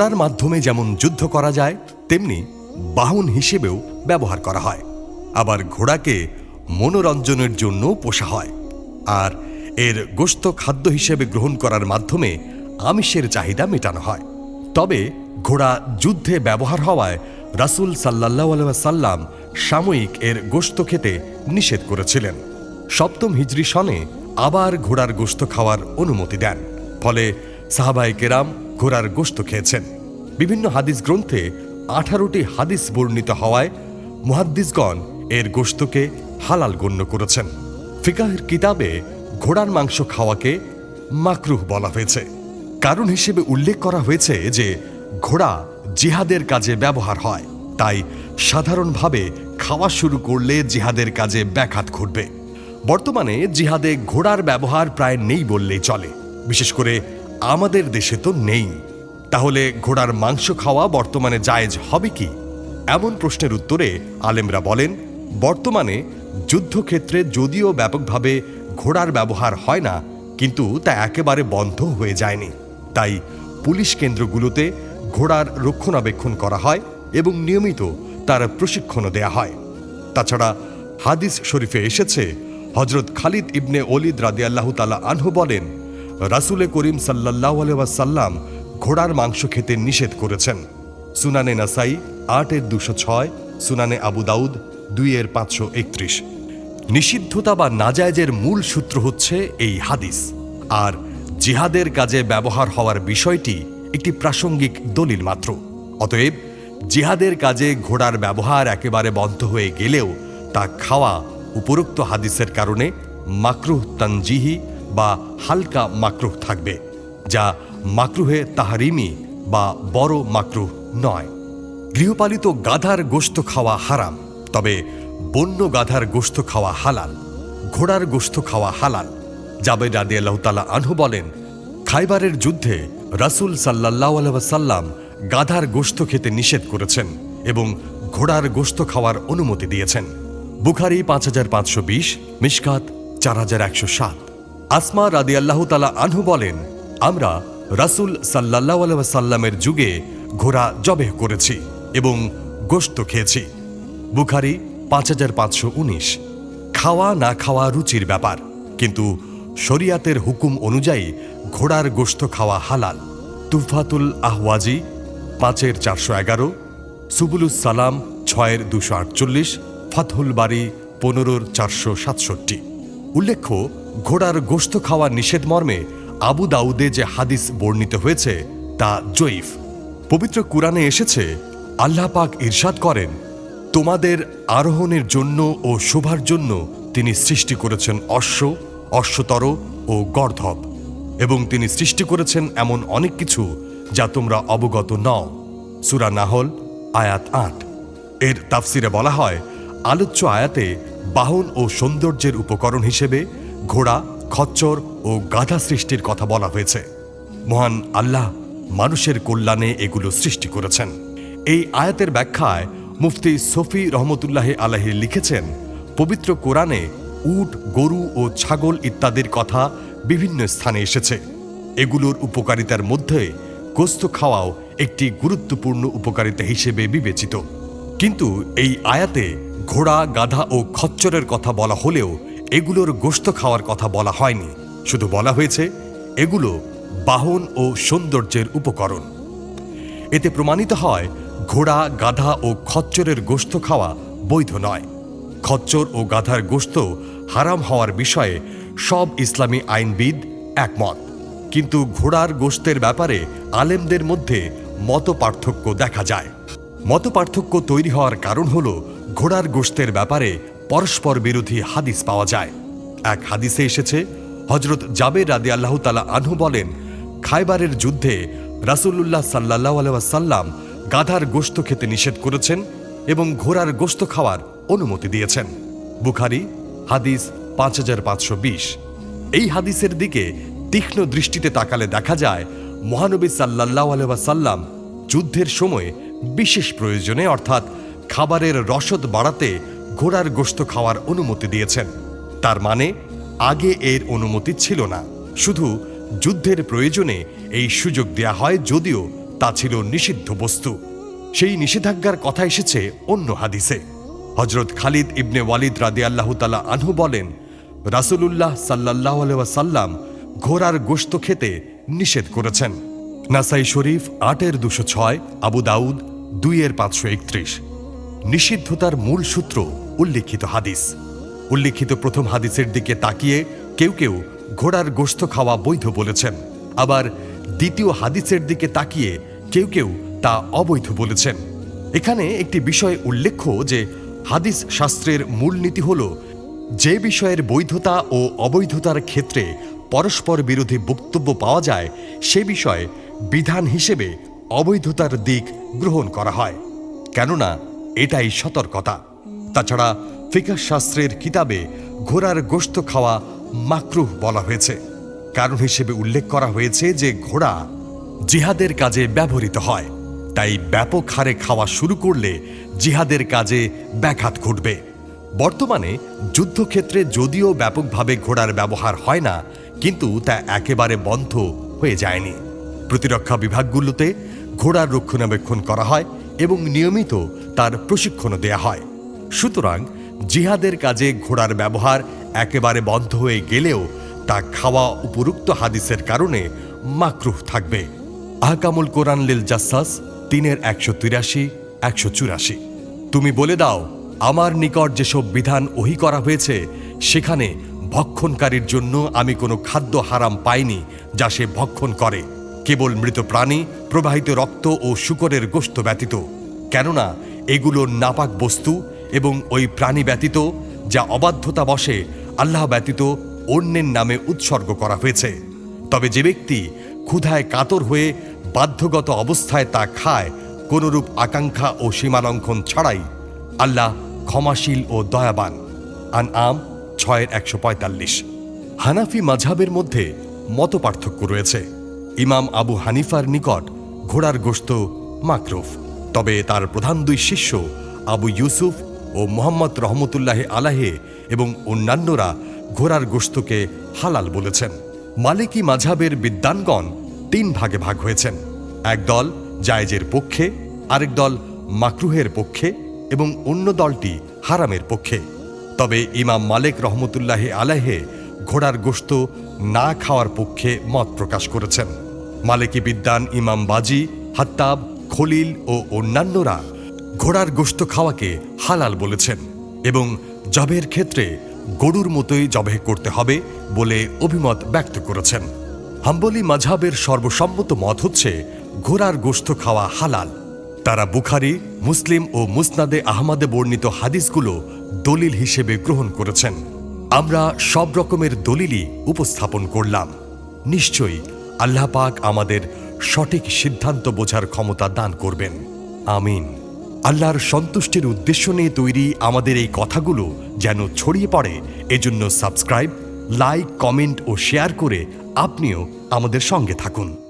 ঘোড়ার মাধ্যমে যেমন যুদ্ধ করা যায়, তেমনি বাহন হিসেবেও ব্যবহার করা হয়। আবার ঘোড়াকে মনোরঞ্জনের জন্য পোষা হয়। আর এর গোস্ত খাদ্য হিসেবে গ্রহণ করার মাধ্যমে আমিষের চাহিদা মেটানো হয়। তবে ঘোড়া যুদ্ধে ব্যবহার হওয়ায় রাসুল সাল্লাহ সাল্লাম সাময়িক এর গোস্ত খেতে নিষেধ করেছিলেন। সপ্তম হিজরি সনে আবার ঘোড়ার গোস্ত খাওয়ার অনুমতি দেন। ফলে সাহাবাই কেরাম ঘোড়ার গোস্ত খেয়েছেন। বিভিন্ন হাদিস গ্রন্থে আঠারোটি হাদিস বর্ণিত হওয়ায় মুহাদ্দিসগণ এর গোস্তকে হালাল গণ্য করেছেন। ফিকাহের কিতাবে ঘোড়ার মাংস খাওয়াকে মাকরুহ বলা হয়েছে। কারণ হিসেবে উল্লেখ করা হয়েছে যে ঘোড়া জিহাদের কাজে ব্যবহার হয়, তাই সাধারণভাবে খাওয়া শুরু করলে জিহাদের কাজে ব্যাঘাত ঘটবে। বর্তমানে জিহাদে ঘোড়ার ব্যবহার প্রায় নেই বললেই চলে। বিশেষ করে আমাদের দেশে তো নেই। তাহলে ঘোড়ার মাংস খাওয়া বর্তমানে জায়েজ হবে কি? এমন প্রশ্নের উত্তরে আলেমরা বলেন, বর্তমানে যুদ্ধক্ষেত্রে যদিও ব্যাপকভাবে ঘোড়ার ব্যবহার হয় না, কিন্তু তা একেবারে বন্ধ হয়ে যায়নি। তাই পুলিশ কেন্দ্রগুলোতে ঘোড়ার রক্ষণাবেক্ষণ করা হয় এবং নিয়মিত তার প্রশিক্ষণও দেয়া হয়। তাছাড়া হাদিস শরীফে এসেছে হজরত খালিদ ইবনে ওলিদ রাদিয়াল্লাহ তালা আনহু বলেন রাসুলে করিম সাল্লাহ সাল্লাম ঘোড়ার মাংস খেতে নিষেধ করেছেন। সুনানে নাসাই আটের দুশো ছয়, সুনানে আবু দাউদ দুইয়ের পাঁচশো একত্রিশ। নিষিদ্ধতা বা নাজায়জের মূল সূত্র হচ্ছে এই হাদিস। আর জিহাদের কাজে ব্যবহার হওয়ার বিষয়টি একটি প্রাসঙ্গিক দলিল মাত্র। অতএব জিহাদের কাজে ঘোড়ার ব্যবহার একেবারে বন্ধ হয়ে গেলেও তা খাওয়া উপরোক্ত হাদিসের কারণে মাকরুহ তানজিহি বা হালকা মাকরুহ থাকবে, যা মাকরুহে তাহারিমি বা বড় মাকরুহ নয়। গৃহপালিত গাধার গোস্ত খাওয়া হারাম, তবে বন্য গাধার গোস্ত খাওয়া হালাল, ঘোড়ার গোস্ত খাওয়া হালাল, জাবেদ রাদি আল্লাহ তালা আনহু বলেন, খাইবারের যুদ্ধে রাসুল সাল্লাহ সাল্লাম গাধার গোস্ত খেতে নিষেধ করেছেন এবং ঘোড়ার গোস্ত খাওয়ার অনুমতি দিয়েছেন। বুখারি পাঁচ হাজার পাঁচশো বিশ মিসকাত চার হাজার একশো সাত। আসমা রাদি আল্লাহ তালা আনহু বলেন, আমরা রাসুল সাল্লাহ সাল্লামের যুগে ঘোড়া জবেহ করেছি এবং গোস্ত খেয়েছি। বুখারি পাঁচ হাজার পাঁচশো উনিশ। খাওয়া না খাওয়া রুচির ব্যাপার, কিন্তু শরিয়াতের হুকুম অনুযায়ী ঘোড়ার গোস্ত খাওয়া হালাল। তুফাতুল আহওয়াজি পাঁচের চারশো এগারো, সুবুলুস সালাম ছয়ের দুশো আটচল্লিশ, ফাতহুল বাড়ি পনেরোর চারশো সাতষট্টি। উল্লেখ্য ঘোড়ার গোস্ত খাওয়া নিষেধ মর্মে আবু দাউদে যে হাদিস বর্ণিত হয়েছে, তা জয়ীফ। পবিত্র কুরআনে এসেছে, আল্লাহ পাক ইরশাদ করেন, তোমাদের আরোহণের জন্য ও শোভার জন্য তিনি সৃষ্টি করেছেন অশ্ব, অশ্বতর ও গর্ধব, এবং তিনি সৃষ্টি করেছেন এমন অনেক কিছু যা তোমরা অবগত নও। সুরা নাহল, আয়াত আট। এর তাফসিরে বলা হয়, আলোচ্য আয়াতে বাহন ও সৌন্দর্যের উপকরণ হিসেবে ঘোড়া, খচ্চর ও গাধা সৃষ্টির কথা বলা হয়েছে। মহান আল্লাহ মানুষের কল্যাণে এগুলো সৃষ্টি করেছেন। এই আয়াতের ব্যাখ্যায় মুফতি সফি রহমতুল্লাহ আলাহি লিখেছেন, পবিত্র কোরআনে উট, গরু ও ছাগল ইত্যাদির কথা বিভিন্ন স্থানে এসেছে। এগুলোর উপকারিতার মধ্যে গোস্ত খাওয়াও একটি গুরুত্বপূর্ণ উপকারিতা হিসেবে বিবেচিত। কিন্তু এই আয়াতে ঘোড়া, গাধা ও খচ্চরের কথা বলা হলেও এগুলোর গোস্ত খাওয়ার কথা বলা হয়নি। শুধু বলা হয়েছে, এগুলো বাহন ও সৌন্দর্যের উপকরণ। এতে প্রমাণিত হয়, ঘোড়া, গাধা ও খচ্চরের গোস্ত খাওয়া বৈধ নয়। খচ্চর ও গাধার গোস্ত হারাম হওয়ার বিষয়ে সব ইসলামী আইনবিদ একমত। কিন্তু ঘোড়ার গোস্তের ব্যাপারে আলেমদের মধ্যে মত পার্থক্য দেখা যায়। মত পার্থক্য তৈরি হওয়ার কারণ হল, ঘোড়ার গোস্তের ব্যাপারে পরস্পর বিরোধী হাদিস পাওয়া যায়। এক হাদিসে এসেছে হজরত জাবের রাদি আল্লাহ তালা আনহু বলেন খাইবারের যুদ্ধে রাসুল্লাহ সাল্লাহ আলাইসাল্লাম গাধার গোস্ত খেতে নিষেধ করেছেন এবং ঘোড়ার গোস্ত খাওয়ার অনুমতি দিয়েছেন। বুখারি, হাদিস পাঁচ হাজার পাঁচশো বিশ। এই হাদিসের দিকে তীক্ষ্ণ দৃষ্টিতে তাকালে দেখা যায়, মহানবী সাল্লাহ আলাইসাল্লাম যুদ্ধের সময় বিশেষ প্রয়োজনে, অর্থাৎ খাবারের রসদ বাড়াতে ঘোড়ার গোস্ত খাওয়ার অনুমতি দিয়েছেন। তার মানে আগে এর অনুমতি ছিল না। শুধু যুদ্ধের প্রয়োজনে এই সুযোগ দেয়া হয় যদিও তা ছিল নিষিদ্ধ বস্তু। সেই নিষেধাজ্ঞার কথা এসেছে অন্য হাদিসে। হজরত খালিদ ইবনে ওয়ালিদ রাদি আল্লাহ তালা আনহু বলেন, রাসুলুল্লাহ সাল্লাহ সাল্লাম ঘোড়ার গোশত খেতে নিষেধ করেছেন। নাসাই শরীফ আটের দুশো ছয়, আবু দাউদ দুইয়ের পাঁচশো একত্রিশ। নিষিদ্ধতার মূল সূত্র উল্লিখিত হাদিস। উল্লিখিত প্রথম হাদিসের দিকে তাকিয়ে কেউ কেউ ঘোড়ার গোশত খাওয়া বৈধ বলেছেন। আবার দ্বিতীয় হাদিসের দিকে তাকিয়ে কেউ কেউ তা অবৈধ বলেছেন। এখানে একটি বিষয় উল্লেখ্য যে হাদিস শাস্ত্রের মূলনীতি হল, যে বিষয়ের বৈধতা ও অবৈধতার ক্ষেত্রে পরস্পর বিরোধী বক্তব্য পাওয়া যায়, সে বিষয়ে বিধান হিসেবে অবৈধতার দিক গ্রহণ করা হয়। কেননা এটাই সতর্কতা। তাছাড়া ফিকাস শাস্ত্রের কিতাবে ঘোড়ার গোশত খাওয়া মাকরুহ বলা হয়েছে। কারণ হিসেবে উল্লেখ করা হয়েছে যে ঘোড়া জিহাদের কাজে ব্যবহৃত হয়। তাই ব্যাপক হারে খাওয়া শুরু করলে জিহাদের কাজে ব্যাঘাত ঘটবে। বর্তমানে যুদ্ধক্ষেত্রে যদিও ব্যাপকভাবে ঘোড়ার ব্যবহার হয় না, কিন্তু তা একেবারে বন্ধ হয়ে যায়নি। প্রতিরক্ষা বিভাগগুলোতে ঘোড়ার রক্ষণাবেক্ষণ করা হয় এবং নিয়মিত তার প্রশিক্ষণও দেয়া হয়। সুতরাং জিহাদের কাজে ঘোড়ার ব্যবহার একেবারে বন্ধ হয়ে গেলেও তা খাওয়া উপরুক্ত হাদিসের কারণে মাকরুহ থাকবে। আহকামুল কোরআন লিল জাসাস, তিনের একশো তিরাশি, একশো চুরাশি। তুমি বলে দাও, আমার নিকট যেসব বিধান ওহি করা হয়েছে, সেখানে ভক্ষণকারীর জন্য আমি কোনো খাদ্য হারাম পাইনি যা সে ভক্ষণ করে। কেবল মৃত প্রাণী, প্রবাহিত রক্ত ও শুকরের গোস্ত ব্যতীত। কেননা এগুলো নাপাক বস্তু এবং ওই প্রাণী ব্যতীত যা অবাধ্যতা বসে, আল্লাহ ব্যতীত অন্যের নামে উৎসর্গ করা হয়েছে। তবে যে ব্যক্তি ক্ষুধায় কাতর হয়ে বাধ্যগত অবস্থায় তা খায়, কোনরূপ আকাঙ্ক্ষা ও সীমালঙ্ঘন ছাড়াই আল্লাহ ক্ষমাশীল ও দয়াবান। আন আম ছয়ের একশো পঁয়তাল্লিশ। হানাফি মাঝাবের মধ্যে মত পার্থক্য রয়েছে। ইমাম আবু হানিফার নিকট ঘোড়ার গোশত মাকরুফ। তবে তার প্রধান দুই শিষ্য আবু ইউসুফ ও মোহাম্মদ রহমতুল্লাহ আলাহে এবং অন্যান্যরা ঘোড়ার গোশতকে হালাল বলেছেন। মালিকি মাঝাবের বিদ্বানগণ তিন ভাগে ভাগ হয়েছেন। এক দল জায়েজের পক্ষে, আরেক দল মাকরুহের পক্ষে এবং অন্য দলটি হারামের পক্ষে। তবে ইমাম মালিক রহমতুল্লাহ আলাহে ঘোড়ার গোশত না খাওয়ার পক্ষে মত প্রকাশ করেছেন। মালিকি বিদ্যান ইমাম বাজি, হাত্তাব খলিল ও অন্যান্যরা ঘোড়ার গোশত খাওয়াকে হালাল বলেছেন এবং জবের ক্ষেত্রে গরুর মতোই জবে করতে হবে বলে অভিমত ব্যক্ত করেছেন। হাম্বলি মাঝাবের সর্বসম্মত মত হচ্ছে ঘোড়ার গোশত খাওয়া হালাল। তারা বুখারি, মুসলিম ও মুসনাদে আহমদে বর্ণিত হাদিসগুলো দলিল হিসেবে গ্রহণ করেছেন। আমরা সব রকমের দলিলই উপস্থাপন করলাম। নিশ্চয়ই আল্লাহ পাক আমাদের সঠিক সিদ্ধান্ত বোঝার ক্ষমতা দান করবেন। আমিন। আল্লাহর সন্তুষ্টির উদ্দেশ্য নিয়ে তৈরি আমাদের এই কথাগুলো যেন ছড়িয়ে পড়ে, এজন্য সাবস্ক্রাইব, লাইক, কমেন্ট ও শেয়ার করে আপনিও আমাদের সঙ্গে থাকুন।